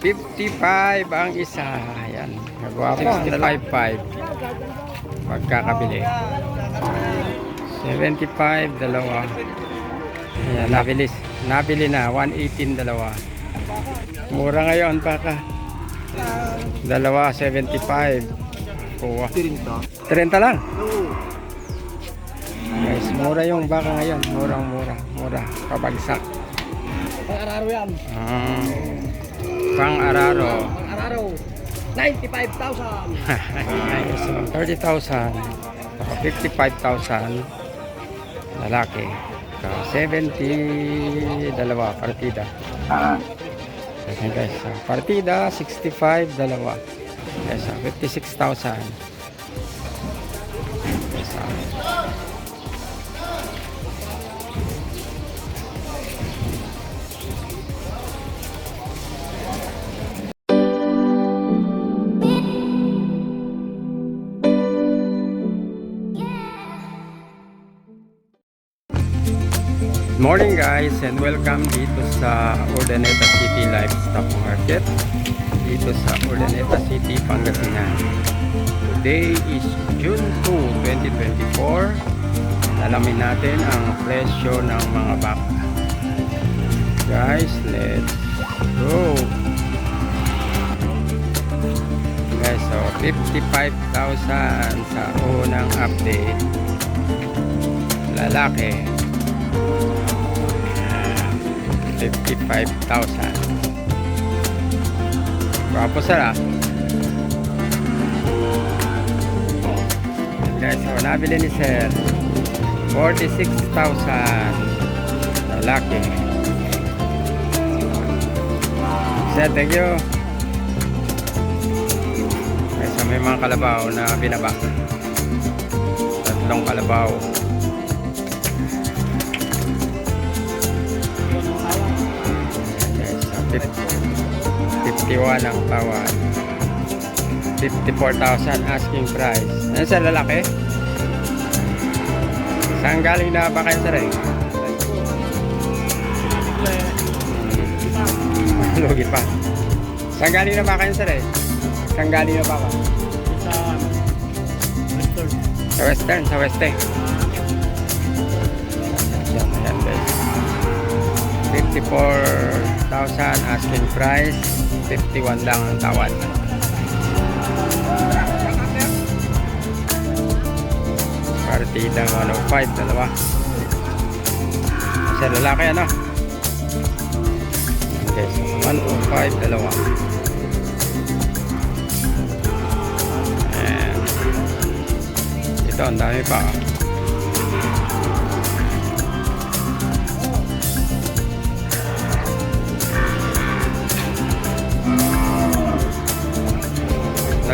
55 ang isa. Ayan. Nagawa ko 65.5. Pagkakabili. 75, dalawa. Ayan, nabili, nabili na. 118, dalawa. Mura ngayon, baka. Dalawa, 75. Kuha. 30 lang. Guys, mura yung baka ngayon. Murang mura. Mura. Pabagsak. Pang-araro yan. Ah, pang araro. Pang-araro. 95,000. Ayos, so 30,000. Saka 55,000. Lalaki. Saka 70, dalawa, partida. Guys, so partida, 65, dalawa. So 56,000. Yes, so. Guys and welcome dito sa Urdaneta City Livestock Market dito sa Urdaneta City, Pangasinan. Today is June 2, 2024. Alamin natin ang presyo ng mga baka. Guys, let's go! Guys, so 55,000 sa unang update. Lalaki. 55,000 Gwapo sir ah. Guys, so nabili ni sir 46,000 Lalaki. Sir, thank you. Guys, may mga kalabaw na binaba. Tatlong kalabaw 50 51 ang tawad. 54,000 asking price. Ano sa lalaki? Saan galing na ba kayo sir eh? Lugi pa. Saan galing na ba kayo sir eh? Saan galing na ba ka? Sa Western. Sa western, sa western. Yan, ayan guys. 54,000 asking price. 51 lang ang tawad. Partida 105, dalawa. Sa lalaki ano? Okay, so 105, dalawa. And ito, ang dami pa.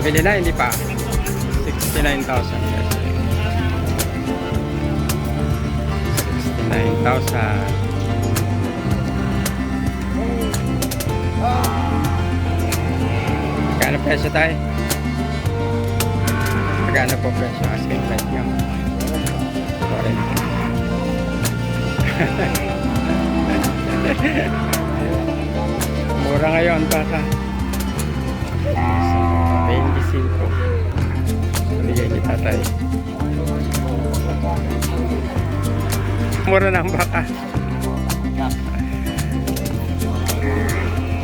Nabili na, hindi pa. 69,000 guys. 69,000. Magkano presyo tayo? Magkano po presyo? Asking price nyo. 40. Mura ngayon, baka. So, 25. Bigay ni tatay. Mura ng baka.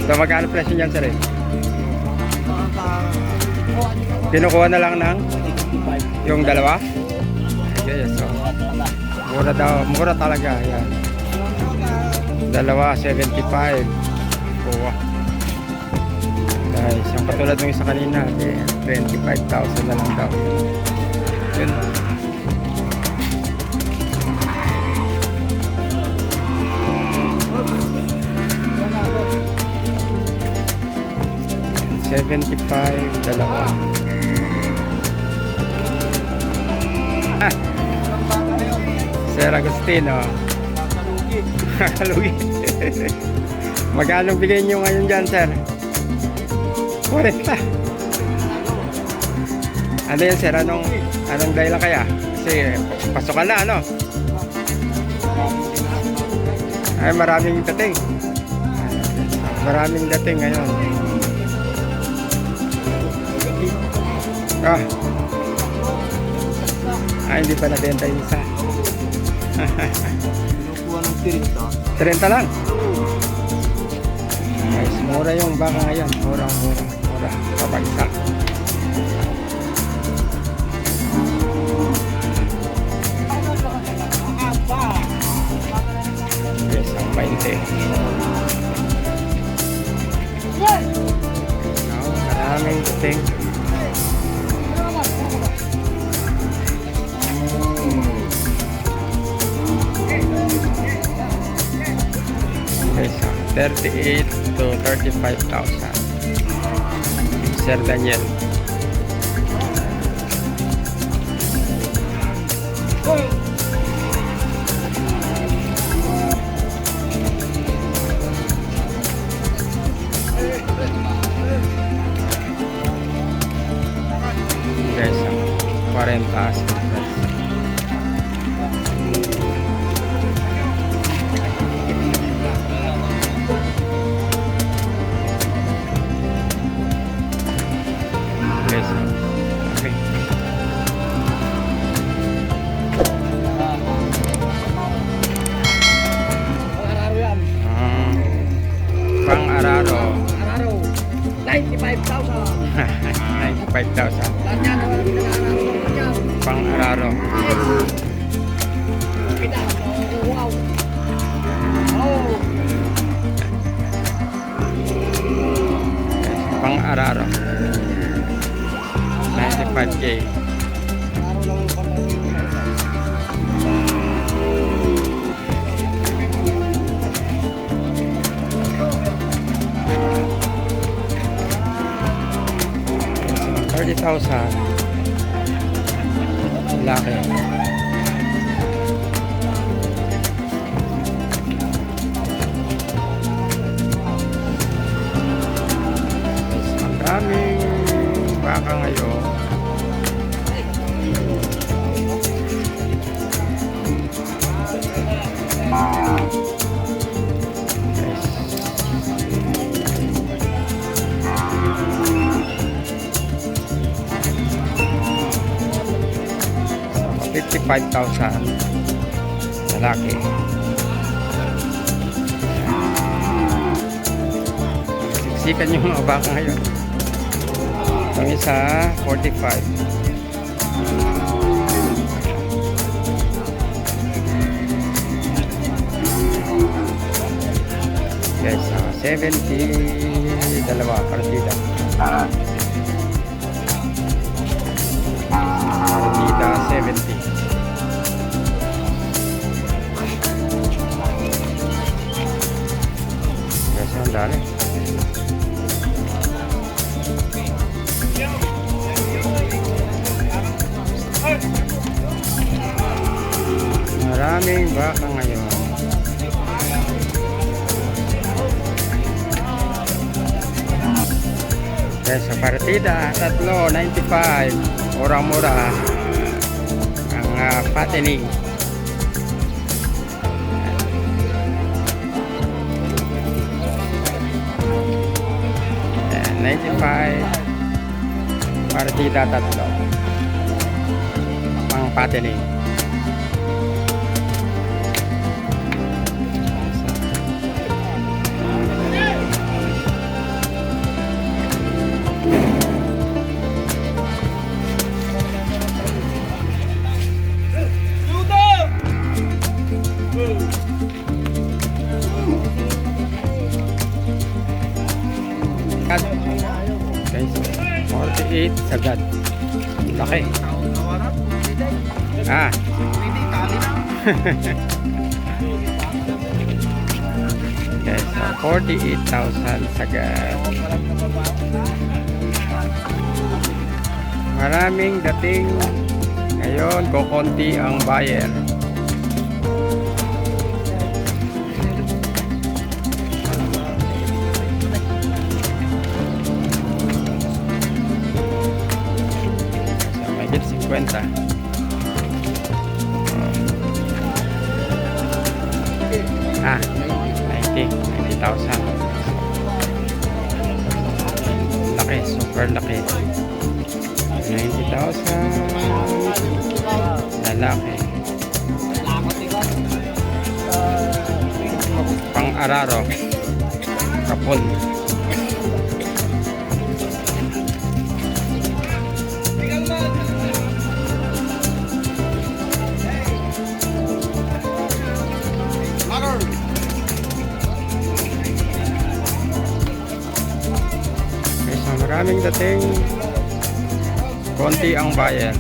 So, magkano presyo niyan, sir? Eh? Kinukuha na lang ng yung dalawa? Okay, so, mura daw, mura talaga. Yan. Dalawa, 75. Katulad ng isa kanina, eh, 25,000 na lang daw. Yun. Seventy-five, dalawa. Ah. Sir Agustino. Kalugi. Magkano bigay niyo ngayon dyan, sir? 40. Ano yan sir? Anong, anong dahilan kaya? Kasi pasok na ano? Ay maraming dating. Maraming dating ngayon. Ah. Ah, hindi pa nabenta yung isa. Kinukuha ng 30. 30 lang? Guys, mura yung baka ngayon. Mura, mura mura. Pabagsak. Yes, ang 20. Now, maraming ting. Yes, ah, 38 to 35,000. Sir Daniel. Guys, ah, 40 ngayon. So, 55,000 lalaki. Siksikan yung mga baka ngayon. Ang isa, 45. Yes, ah, 70 dalawa partida. Partida 70. Maraming baka ngayon. Okay, sa partida, tatlo, 95. Murang-mura. Ang uh, patining. Ayan, 95. Partida, tatlo. Pang patining. 48 sagad. Laki. Ah. Guys, so 48,000 sagad. Maraming dating ngayon, kukonti ang buyer. 50. Ah, 90. 90,000. Laki, super laki. Lalaki. Pang araro. Kapon. Maraming dating. Konti ang buyer.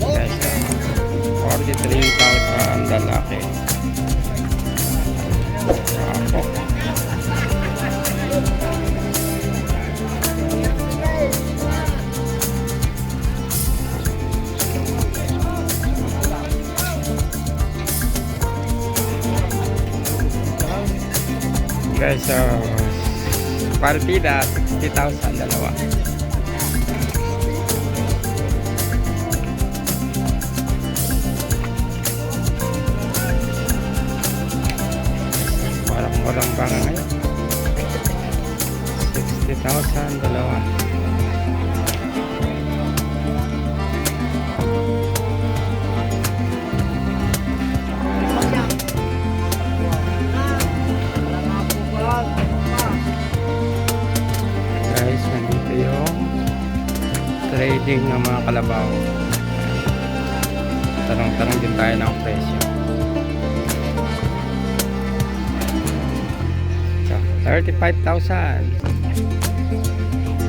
Guys, uh, 43,000 lalaki. Guys, so partida 60,000 dalawa. Parang walang baka ngayon. 60,000 dalawa. Trading ng mga kalabaw. Tanong-tanong din tayo ng presyo. So, 35,000.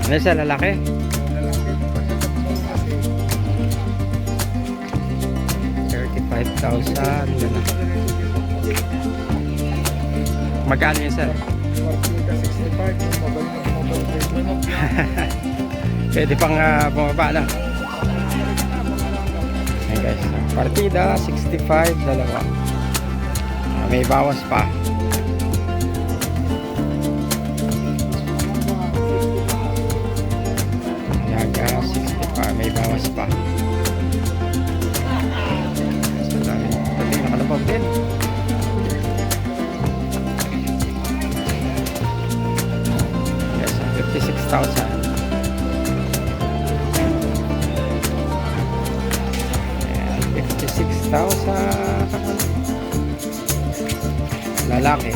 Ano sa lalaki? Thirty-five thousand. Magkano yun sir? Pwede pang uh, bumaba na. Ayan guys, partida 65 dalawa. Ah, may bawas pa. Yaga 65, may bawas pa. So, dami. Pati nakalabog. Yes, 56,000. 56,000. Lalaki.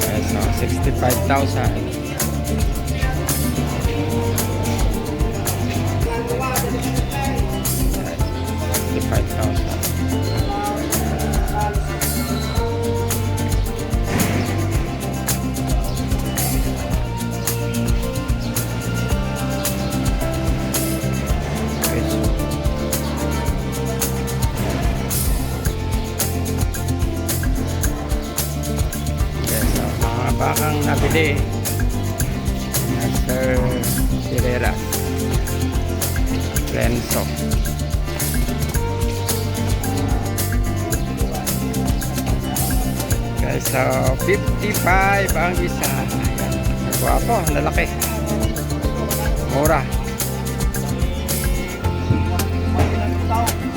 Ayan, so 65,000.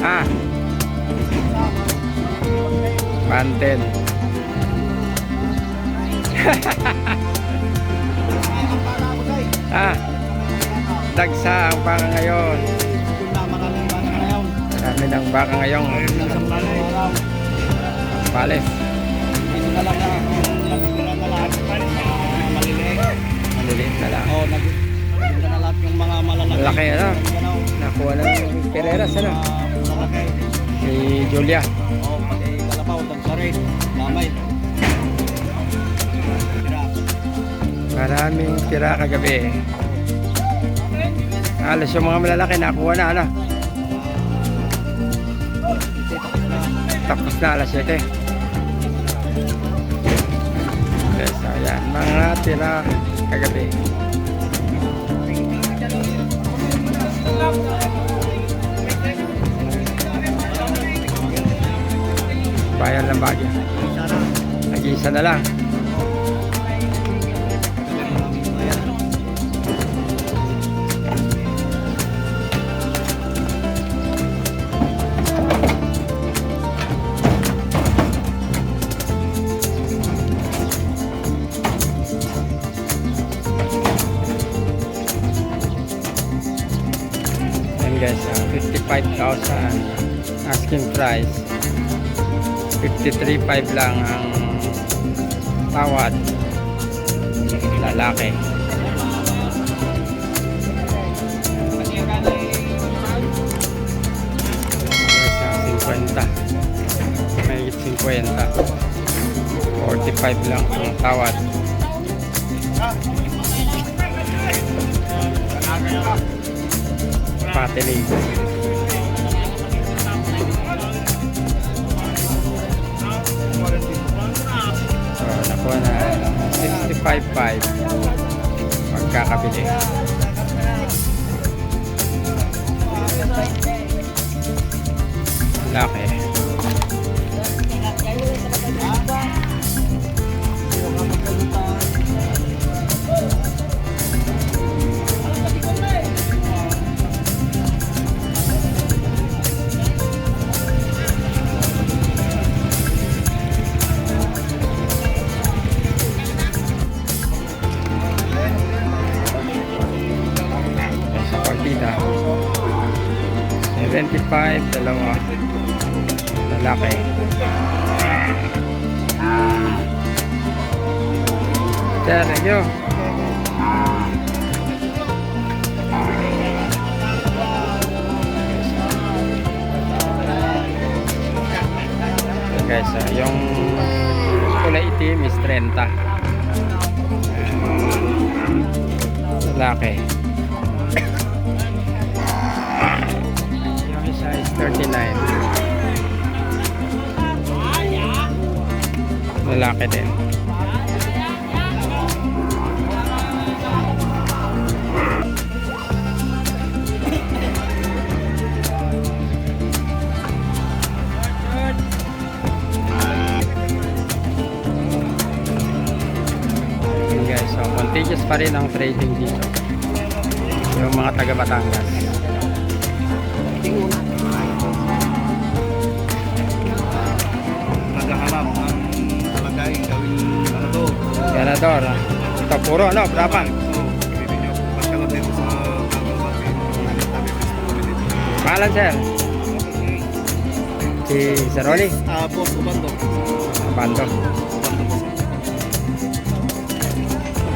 Ah manten ah dagsa ang baka ngayon marami ng baka ngayon Pales maliliit na lang Oh, nag na lahat yung mga malalaki. Malaki, ano? Ano? nakuha ng Pereras ano Mga si Julia. Oh, pati kalabaw, tagsarin, mamay. Tira. maraming tira kagabi. Halos yung mga malalaki nakuha na ano? Tapos na alas 7 okay, so yan mga tira kagabi Bayan ng Baguio. Isa na. Lang. Guys, ah, 55,000 asking price. 53.5 lang ang tawad. Lalaki. Guys, ah, 50. Mahigit 50. 45 lang ang tawad. Patinig. Nakuha na 65.5 pagkakabili. Laki. 75 dalawa lalaki thank you. guys, ah, yung kulay itim is 30. Lalaki. 39. Lalaki din. Contagious pa rin ang trading dito. Yung mga taga Batangas. Bati. Sabi ko sa community. Pangalan sir? Si Sir Rolly. Ah. Bando. Po.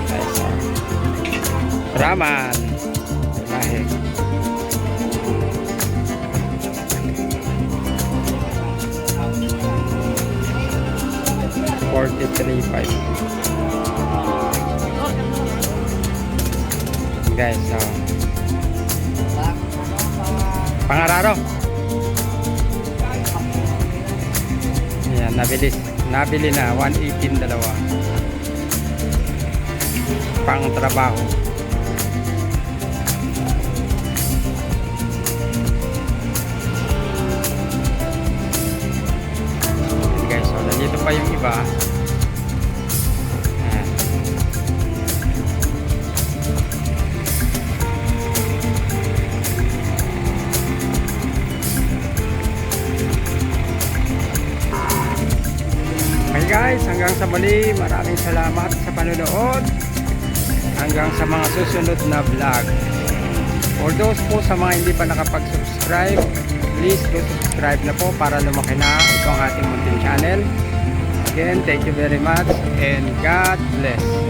Guys, ah. Brahman. Lahi. Forty-three five. Guys, so Pangararo. Yan, nabili, nabili na 118 dalawa. Pang trabaho. Guys, so nandito pa yung iba. Sa muli, maraming salamat sa panonood. Hanggang sa mga susunod na vlog. For those po sa mga hindi pa nakapag-subscribe, please do subscribe na po para lumaki na itong ating munting channel. Again, thank you very much and God bless.